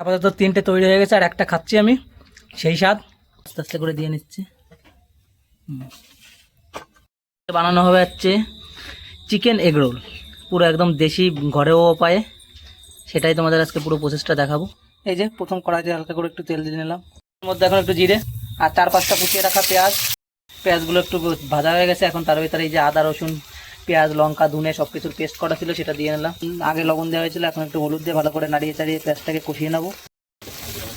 আপাতত তিনটে তৈরি হয়ে গেছে, আর একটা খাচ্ছি আমি। সেই স্বাদ। আস্তে আস্তে করে দিয়ে নিচ্ছি। বানানো হবে হচ্ছে চিকেন এগ রোল। পুরো একদম দেশি, ঘরেও পায়ে। সেটাই তোমাদের আজকে পুরো প্রসেসটা দেখাবো। এই যে, প্রথম কড়াইতে হালকা করে একটু তেল দিয়ে নিলাম। এর মধ্যে এখন একটু জিরে আর চার পাঁচটা কুচিয়ে রাখা পেঁয়াজ। পেঁয়াজগুলো একটু ভাজা হয়ে গেছে, এখন তার ভিতরে এই যে আদা, রসুন পেঁয়াজ, লঙ্কা, ধুনে সব কিছুর পেস্ট করা ছিল সেটা দিয়ে নিলাম। আগে লবণ দেওয়া হয়েছিল, এখন একটু হলুদ দিয়ে ভালো করে নাড়িয়ে চাড়িয়ে পেঁয়াজটাকে কষিয়ে নেব।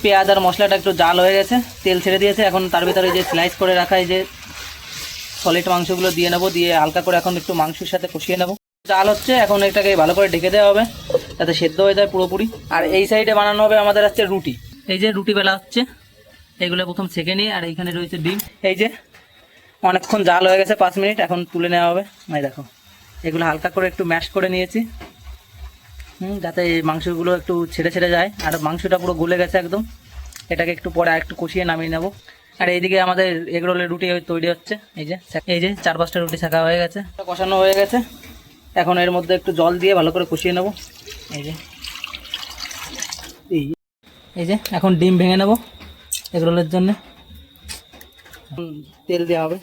পেঁয়াজ আর মশলাটা একটু জাল হয়ে গেছে, তেল ছেড়ে দিয়েছে, এখন তার ভিতরে যে স্লাইস করে রাখা এই যে সলিড মাংসগুলো দিয়ে নেব, দিয়ে হালকা করে এখন একটু মাংসের সাথে কষিয়ে নেব। জাল হচ্ছে, এখন এটাকে ভালো করে ঢেকে দেওয়া হবে, যাতে সেদ্ধ হয়ে যায় পুরোপুরি। আর এই সাইডে বানানো হবে আমাদের হচ্ছে রুটি। এই যে রুটি বেলা হচ্ছে, এগুলো প্রথম ছেঁকে নিই আর এইখানে রয়েছে ডিম। এই যে অনেকক্ষণ জাল হয়ে গেছে, পাঁচ মিনিট, এখন তুলে নেওয়া হবে। এই দেখো। এগুলো হালকা করে একটু ম্যাশ করে নিয়েছি। হুম, যাতে এই মাংসগুলো একটু ছেড়ে ছেড়ে যায়। আর মাংসটা পুরো গলে গেছে একদম। এটাকে একটু পরে আর একটু কষিয়ে নামিয়ে নেব। আর এইদিকে আমাদের এগরোলের রুটি তৈরি হচ্ছে। এই যে এই যে চার পাঁচটা রুটি ছাকা হয়ে গেছে। কষানো হয়ে গেছে। এখন এর মধ্যে একটু জল দিয়ে ভালো করে কষিয়ে নেব। এই যে এই যে এখন ডিম ভেঙে নেব এগরোলের জন্য। তেল দেওয়া হবে।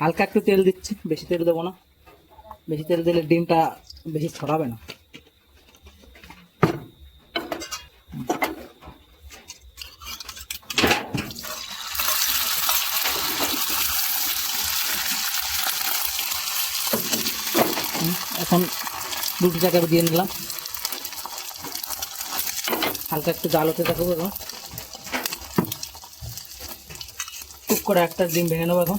হালকা একটু তেল দিচ্ছি, বেশি তেল দেবো না। বেশি তেল দিলে ডিমটা বেশি ছড়াবে না। এখন রুটি চাকাটা দিয়ে নিলাম। হালকা একটু জাল হতে থাকব এখন। টুক করে একটা ডিম ভেঙে নেব এখন।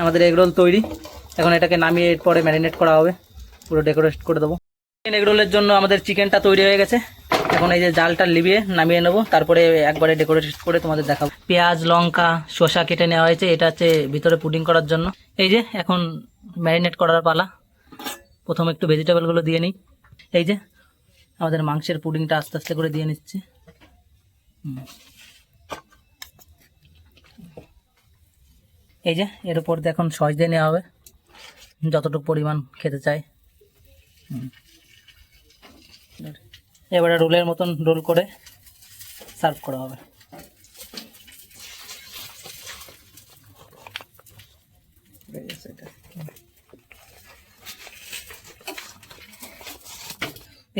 আমাদের এগরোল তৈরি। এখন এটাকে নামিয়ে পরে ম্যারিনেট করা হবে। পুরো ডেকোরেট করে দেবো। চিকেন এগরোলের জন্য আমাদের চিকেনটা তৈরি হয়ে গেছে। এখন এই যে জালটা লিবিয়ে নামিয়ে নেব। তারপরে একবারে ডেকোরেট করে তোমাদের দেখাবো। পেঁয়াজ, লঙ্কা, শসা কেটে নেওয়া হয়েছে। এটা হচ্ছে ভিতরে পুডিং করার জন্য। এই যে এখন ম্যারিনেট করার পালা। প্রথম একটু ভেজিটেবলগুলো দিয়ে নিই। এই যে আমাদের মাংসের পুডিংটা আস্তে আস্তে করে দিয়ে নিচ্ছি। হুম। এই যে, এর উপর এখন সস দিয়ে নেওয়া হবে, যতটুকু পরিমাণ খেতে চাই। এবারে রোলের মতন রোল করে সার্ভ করা হবে।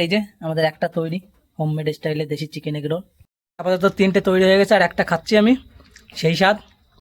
এই যে আমাদের একটা তৈরি হোমমেড স্টাইলে দেশি চিকেন এগ রোল আপাতত তিনটে তৈরি হয়ে গেছে, আর একটা খাচ্ছি আমি, সেই স্বাদ।